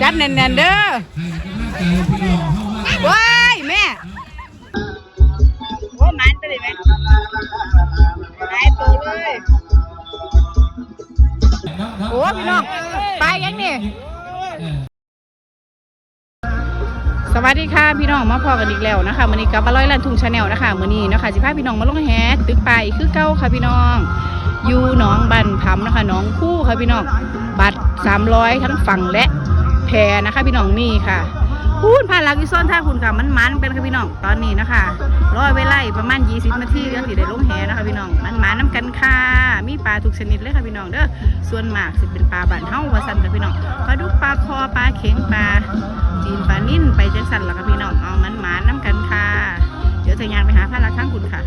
จัดแน่นๆเด้อว้ายแม่โอ้มันไปเลยแม่หายตัวเลยโอ้พี่น้องไปยังนี่สวัสดีค่ะพี่น้องมาพอกันอีกแล้วนะคะวันนี้กับอร่อยลันทุ่งชาแนลนะคะมื้อนี้นะคะสิพาพี่น้องมาลงแฮตึกไปายคือเก้าค่ะพี่น้อง อยู่หนองบันพำนะคะหนองคู่ค่ะพี่น้องบัตร300 ทั้งฝั่งและแพรนะคะพี่น้องมีค่ะพูนพานลักอีซ่อนท่าคุณค่ะมันมันเป็นค่ะพี่น้องตอนนี้นะคะร้อยไว้ไล่ประมาณ 20นาทีก็สิได้ลงแฮนะคะพี่น้องมันมันน้ำกันค่ะมีปลาทุกชนิดเลยค่ะพี่น้องเด้อส่วนมากสิเป็นปลาบานเฮาว่าซั่นค่ะพี่น้องปลาดุกปลาคอปลาเข็งปลาจีนปลานิ่นไปจังสันแล้วค่ะพี่น้องเอามันหมาน้ำกันค่ะเดี๋ยวทางยานไปหาพระรักข้างคุณค่ะ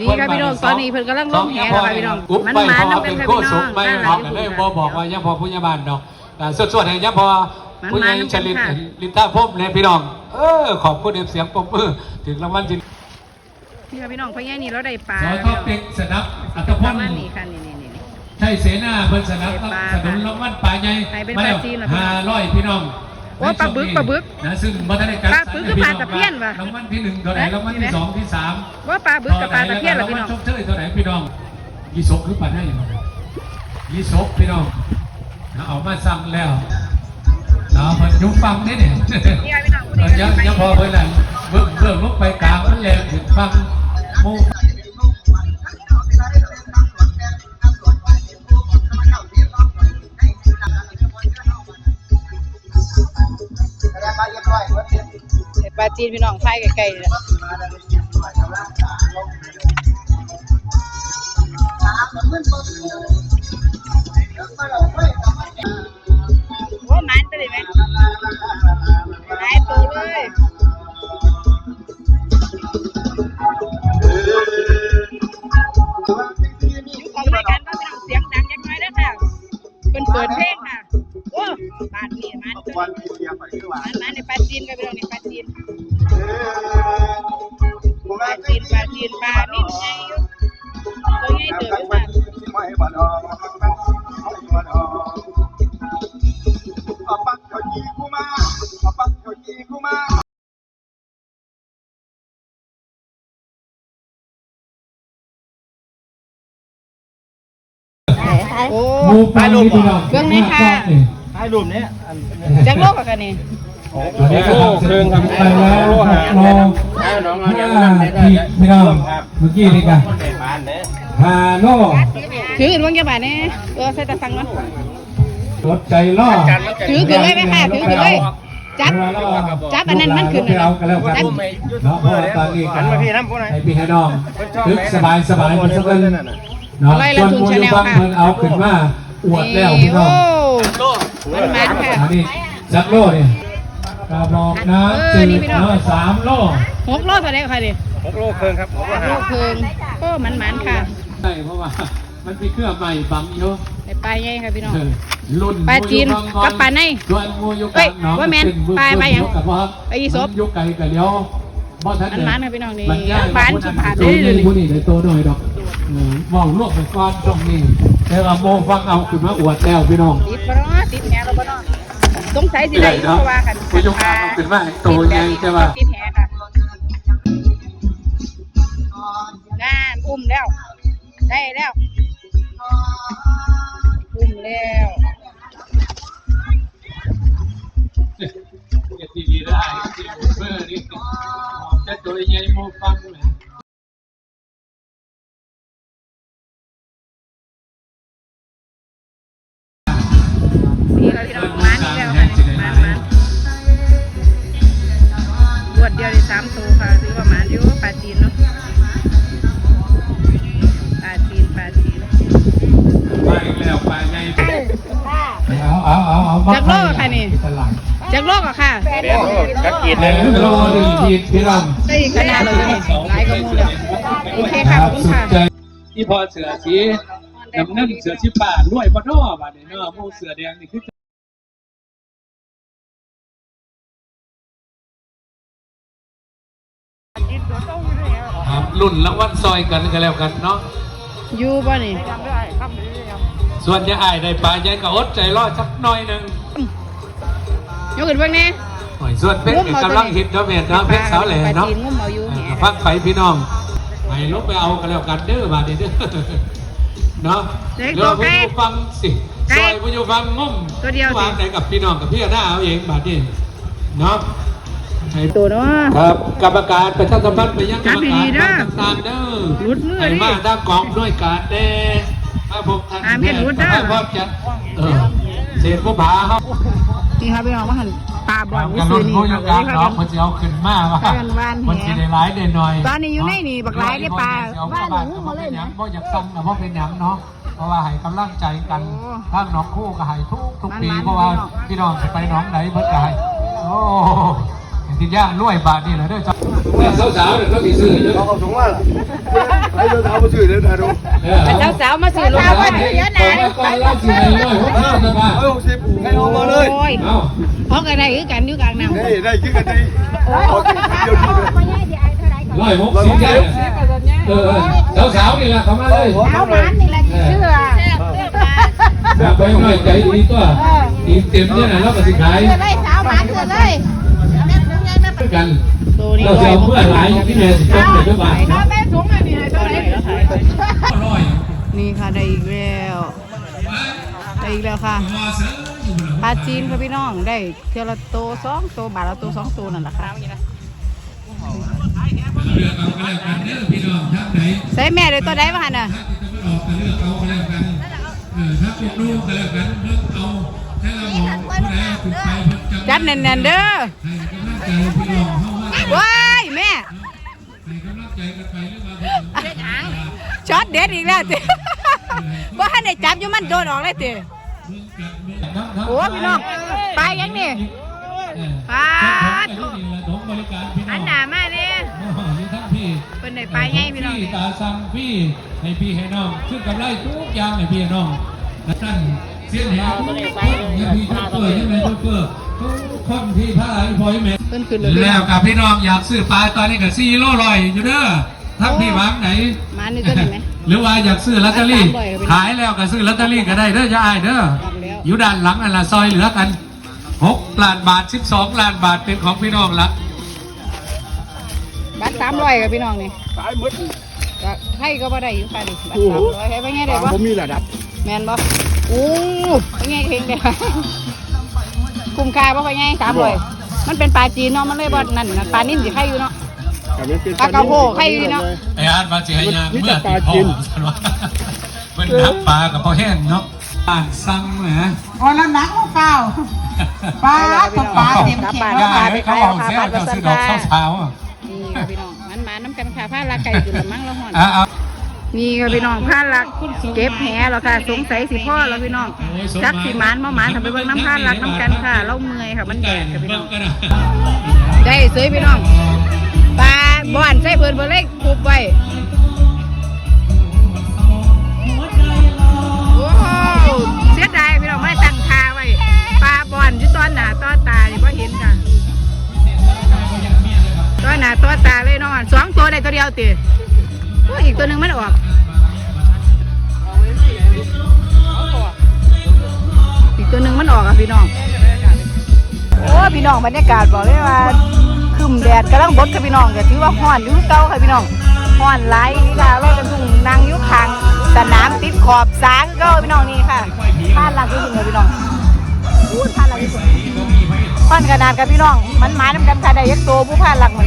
นี่ครับพี่น้องตอนนี้เพิ่นกำลังลงแหแล้วค่ะพี่น้องอุ๊บมันไปหมาพอน้ำกัเป็นนค่ะโคพี่น้สุอกงไม่น่าพรัอกกันเลยบอบอกว่ายังพอผู้ใหญ่บ้านเนาะแต่ส่วนๆให้ยังพอมันผู้ใหญ่มาน้ำกันชลิตค่ะลิต้าพบเนี่ยพี่น้อง เออขอบคุณเสียงปรบมือถึงรางวัลที่นี่ค่ะพี่น้องพ่อใหญ่นี่เราได้ปลาสอทอเป็กสนับอัตปพระลมาณนี้ค่ะนี่นี่นี่ใช่เสนาเพิ่นสนับได้ปลาสนุนรางวัลป่าใหญ่ใครเป็นมาแล้วปลาจีนเหรอพี่ห้าร้อยพี่น้อง โอ้ปลาบึกปลาบึกนะซึ่งบัตรในการปลาบึกคือปลาตะเพียนวะรางวัลที่หนึ่งเท่าไหร่เอ๊ะรางวัลนี่ที่ไหมสองที่สามว่าปลาบึกกับปลาตะเพียนเหรอพี่น้องชกเชยเท่าไหร่พี่น้องยี่สกหรือปลาได้ยังไงยี่สกพี่น้องเอามาสั่งแล้วเอาเพิ่นยุฟังนี่เนี่ยนี่ค่ะพี่น้องเออยังยังพอเพิ่นนั่นเบิ่งเบิ่งลงไปกลางมันแรงถึงฟัง หมู่ปลาจีนพี่น้องไทยไกลๆเนี่ยว่ามันไปเลยไหมหายตัวเลย โอ้หมู่ฟังนี่พี่น้องเครื่องนี้ค่ะท้ายรูปนี้อันจักโลกอะค่ะนี่ตอนนี้ก็ทำเสร็จไปแล้วหกโลให้น้องห้าเอาอย่างทีนั้นได้พี่น้องเมื่อกี้นี่กันคนในบ้านเด้ห้าโลถืออื่นว่างแกบ่านี่เออใส่ตาฟังเนาะรถใจล่อถือขึ้นเลยไหมค่ะถือขึ้นเลยจับจับอันนั้นมันขึ้นไปเอากันแล้วกันจับเนาะเพราะว่าตอนนี้หันมาพี่น้ำผู้ไหนให้พี่ให้น้องนึกสบายสบายมันสักเรื่อง เนาะไล่ส่ละวนทุนมูลชาแนลฟังค่ะมันเอาขึ้นมาอวดแล้วนี่พี่น้โอ้องมันมันค่ะอันนี้จักโลเนี่ยกระบอกน้ำเอจือนี่ดพี่น้องเนาะสามโลหกโลเท่าไหร่ค่ะนี่หกโลเคิงครับหกโลโลห้าเพิงโอ้มันมันค่ะใช่เพราะว่ามันมีเครื่องใหม่บังอยู่ในปลายใหญ่ค่ะพี่น้องเออรุ่นปลาจีนกับปลาในส่วนงูยุกเอ้ยน้องว่าแม่นเป็นบึ้ปลาไปยังกับว่าไปอีสบมันยุกไก่กับเดียว บ่ทันมันมันค่ะพี่น้องนี่บรรยายบ้านสุภาพตัวเลยนี้ผู้นี้ได้โตหน่อยดอกเออมองโลกไปก่อนตรงนี้แต่ว่าโมฟังเอาขึ้นมาอวดแล้วพี่น้องติดบ่เนาะติดแหเราบ่เนาะสงสัยสิได้อยู่เพราะว่ากันผู้ยกเอาขึ้นมาให้โตใหญ่ใช่ป่ะติดแหค่ะงานอุ้มแล้ว ได้แล้วอุ้มแล้วเก็บดีๆได้ที่เพื่อนี่จะตัวใหญ่โมฟังแหมนี่ค่ะพี่น้องมานี่แล้วค่ะนี่มามาบวดเดียวได้สามตัวค่ะถือว่าหมาอยู่ปลาจีน เนาะปลาจีนปลาจีนไปแล้วไปใหญ่เอาเอาเอาเอาจักโลกค่ะนี่ตลาดจากโลกอะค่ะเดี๋ยวกักกีดเลล่ยงโลหนึ่งขีดพี่น้ องได้ขนาดเลยนี่หลายกระมูแล้วโอเคค่ะขอบคุณสุดค่ะใจที่พอเสือสีน้ำนั่นเสือสีป่าด้วยบ่นอบ่เนี่ยเนาะหมูเสือแดงนี่คือครับรุ่นรางวัลซอยกันกันแล้วกันเนาะอยู่ป่ะนี่ส่วนจะอายได้ปลาใหญ่ก็อดใจรอสักหน่อยหนึงอืมยกขึ้นเบิ่งแน่ หอยส่วนเพชรเนี่ยกำลังฮิตเนาะแม่เนาะเพชรสาวแหล่ปลาเนาะจีนงุ้มเอาอยู่แหเออฟังไปพี่น้องให้ลบไปเอากันแล้วกันเด้อบาดนี้เด้อเนาะเด็กเดี๋ยวตัวผู้ใกล้อยู่ฟังสิใกล้ซอยผู้อยู่ฟังงุ่มตัวเดียวสิวางไหนกับพี่น้องกับพี่หน้าเอาเองบาดนี้เนาะให้ตัวเนาะครับกรรมการประชาสัมพันธ์ไปยังกรรมจับการดีๆเด้อต่างๆเด้อหลุดมือให้ดิมาด้านกองด้วยการแน่ถ้าผมทันห้ามเห็นหลุดเด้อถ้าพอจะเออเศษผู้ผาเขานี่ครับพี่น้องว่าหัน ปลาบ่อนนี่กำซื้ลัองนี่ผู้อยู่กลางคเนาะรับมันจะเอาขึ้นมาว่าพากันว่านแห มันจะได้ร้ายได้หน่อยตอนนี้อยู่ในนี่บักร้ายได้ปลา ว่าว่านหหนูนูมามาเลเลยยนะนะเพราะอยากสั่งนะเพราะเป็นหยังเนาะเพราะว่าให้กำลังใจกันโอ้ทั้งน้องคู่ก็ให้ทุกทุกปีมันๆเพราะว่าพี่พี่น้น้อองงจะไปน้องไหนเพิ่นก็ให้โอ้ อย่างที่ย่ารวยบาทนี่แหละเด้อจ้ะแต่สาวๆเนี่ยเขาสิซื้อเยอะเราเอาถุงว่าให้เราเอาไปซื้อเลยนะดูเจ้าสาวมาซื้อรถสาวมาเยอะนะก่อนเราสิให้ร้อยหกสิบนะบ้าร้อยหกสิบให้เอามาเลยโอ้ยเอาเพราะกันได้คือกันอยู่กลางน้ำนี่ได้คิดกันดีเอาเดียวดีเลยร้อยหกสิบได้เออสาวๆนี่แหละเขามาเลยเอาหวานนี่แหละเชื่อแบบไปหน่อยใจดีตัวอีเต็มเนี่ยนะเราก็สิขายเลยสาวหมาเถื่อนเลย ด้วยกันตัวนี้เราจะเอาเพื่อหลายอย่างที่แม่สิจบเลยด้วยบาทเอาไปถุงอันนี้เลยเท่าไหร่ร้อยนี่ค่ะได้อีกแล้วได้อีกแล้วค่ะพอเสืออยู่หลังปลาจีนค่ะพี่น้องได้เท่าละโตสองโตบาทละโตสองโตนั่นแหละค่ะเลือกเอาก็แล้วกันเด้อพี่น้องทักไหนใส่แม่เลยตัวใดวะหันน่ะทักที่จะไม่ออกก็เลือกเอาก็แล้วกันเออทักลูกลูกก็แล้วกันเลือกเอาให้เรามองผู้ใดถูกใจเพิ่นจังจัดแน่นๆเด้อ ให้กำลังใจพี่น้องเข้ามาว้ายแม่ให้กำลังใจกันไปเรื่องราวของช็อตเด็ดอีกแล้วติว่าให้ได้จับอยู่มันโดนออกเลยติโอ้พี่น้องไปยังนี่ปาดของบริการพี่น้องอันหนามาเนี่ยอยู่ทั้งพี่เป็นไหนไปไงพี่น้องพี่ตาสั่งพี่ให้พี่ให้น้องซึ่งกำไรทุกอย่างให้พี่ให้น้องและท่านเสียงแหบทุกคนยังพี่ทุกเปิดยังไงทุกเปิดทุก คนที่พาไอ้พอยแม่เพิ่นขึ้นเลยพี่แล้น้วองกับพี่น้องอยากซื้อปลาตอนนี้กับซีโร่ลอยอยู่เด้อทั้งพี่วางไหนมานี่ตัวนี้ไหมหรือว่าอยากซื้อลอตเตอรี่สามร้อยก็ไปขายแล้วก็ซื้อลอตเตอรี่ก็ได้เด้อจะอายเด้อครับแล้วอยู่ด้านหลังอันละซอยเหลือกัน6ล้านบาท12ล้านบาทเป็นของพี่น้องละบัตรสามร้อยกับพี่น้องนี่สายมืดก็ให้ก็บ่ได้อยู่ค่ะนี่บัตรสามร้อยให้ไปไงได้บ่ผมมีระดับ แมนบ่อู้ไปไงเฮงได้ คุ้มค่าบ่ไปไงสามร้อยมันเป็นปลาจีนเนาะมันเลยบ่นั่นน่ะปลานิ่มสิไข่อยู่เนาะปลากระโพกให้ดีเนาะไอ้อาร์ตมาสิให้ยางมีเมื่แต่อปลาติดพ่อกินฉันว่าเป็นนักปลากับพ่อแห้งเนาะอ่านสั่งแหมวันละหนักเปล่าปลากับปลาเต็มเข่งได้ให้เขาเอาแซวเจ้าซื้อดอกเช้าๆอะนี่ค่ะพี่น้องมันมาน้ำกันค่ะผ้าลาไก่ขึ้นละมั้งแล้วฮ้อนอะเอา นี่ค่ะพี่น้องผ้าลักเก็บแหแล้วค่ะ สงสัยสิพ่อแล้วพี่น้องจักสิมานบ่หมานทำไปเบิ่งน้ำผ้าลักน้ำกันค่ะเราเมื่อยค่ะมันแดดค่ะพี่น้องได้ได้เสยพี่น้องปลาบ่อนใส่เพิ่นเพิ่นเล็กคุบไว้โอ้โหเสียดายพี่น้องไม่ตั้งคาไว้ปลาบ่อนอยู่ตอนหน้าตอนตานี่บ่เห็นค่ะตอนหน้าตอนตาเลยน้องสองตัวได้ตัวเดียวติ โอ้ยอีกตัวหนึงมันออกอีกตัวหนึ่งมันออกอะพี่น้องโอ้พี่น้องบรรยากาศบอกเลยว่าคึมแดดกำลังบดค่ะพี่น้องก็ถือว่าห้อนอยู่คือเก่าค่ะพี่น้องห้อนหลนี่ค่ะเรากันทุ่งนางยุคางสนามติดขอบสาคือเก่าพี่น้องนี่ค่ะผ่านหลักที่สุดเลยพี่น้องพูดผ่านหลักที่สุดผ่านขนาดกับพี่น้องมันหมาน้ำกันค่ะได้ยักษ์โตผู้ผ่านหลักมัน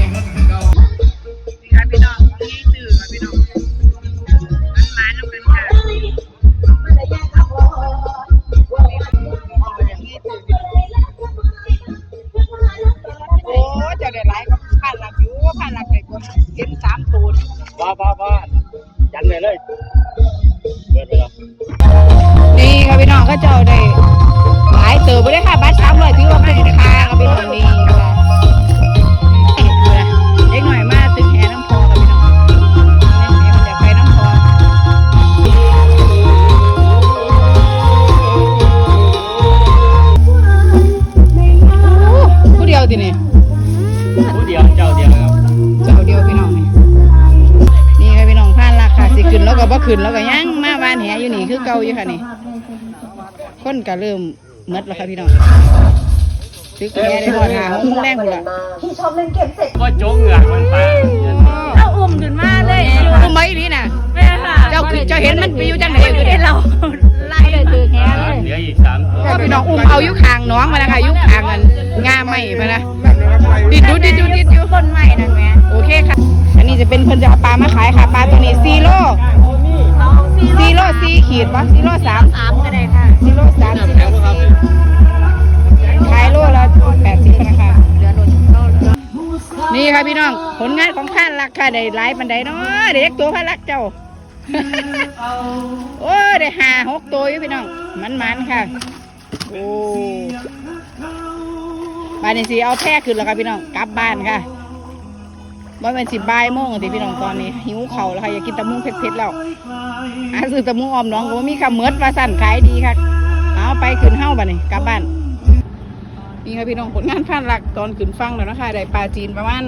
เก่าอยู่ค่ะนี่ คนก็เริ่มหมดแล้วค่ะพี่น้องตึกแกได้หอดหาหงแรงพุ่นล่ะก็โจ๊กเหงือกมันไปเอาอุ้มขึ้นมาเลยรู้ไหมนี่น่ะแม่ค่ะเจ้าคือเจ้าเห็นมันไปอยู่จังไหนไม่ได้เราไล่เลยถือแฮเลยเหลืออีกสามตัวก็พี่น้องอุ้มเอาอยุคางน้องมานะคะอยุคางกันงาไม่มานะดิดดูดิดดูดิดอยู่ต้นใหม่นั่นแม่โอเคค่ะ อันนี้จะเป็นเพิ่นจะเอาปลามาขายค่ะปลาตัวนี้ซีโร่เอา ซีซีโร่ซีขีดวะซีโร่สามสามก็ได้ค่ะซีโร่สามซีโร่สี่ขายโลละแปดสิบนะคะเหลือรถเรานี่ค่ะพี่น้อง ผลงานของข้านรักค่ะได้หลายปันไดเนาะเด็กตัวข้ารักเจ้า โอ้ยได้หาหกตัวอยู่พี่น้อง มันมันๆค่ะ โอ้บ้านนี้สิเอาแพร่ขึ้นแล้วค่ะพี่น้อง กลับบ้านค่ะ บ่เป็นสิบ่ายโมงติพี่น้องตอนนี้ หิวเข่าแล้วค่ะอยากกินตะมุงเผ็ดๆแล้วหาซื้อตะมุงออมน้องก็บ่มีค่ะเมิดว่าสั่นขายดีค่ะเอาไปขึ้นเฮ้าบ้านนี้กลับบ้านนี่ค่ะพี่น้องผลงานผ่านหลักตอนขึ้นฟังแล้วนะคะได้ปลาจีนประมาณ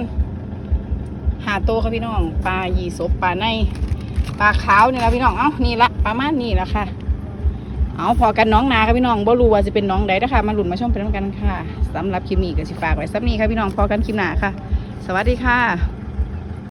หาโตค่ะพี่น้องปลายีสบปลาในปลาขาวนี่ละพี่น้องเอ้านี่ละประมาณนี้ละค่ะเอาพอกันน้องนาค่ะพี่น้องบ่รู้ว่าจะเป็นน้องใดนะคะมาหลุนมาชมเป็นกันค่ะสำหรับคลิปนี้ก็สิฝากไว้สักนี้ค่ะพี่น้องพอกันคลิปหน้าค่ะ สวัสดีค่ะ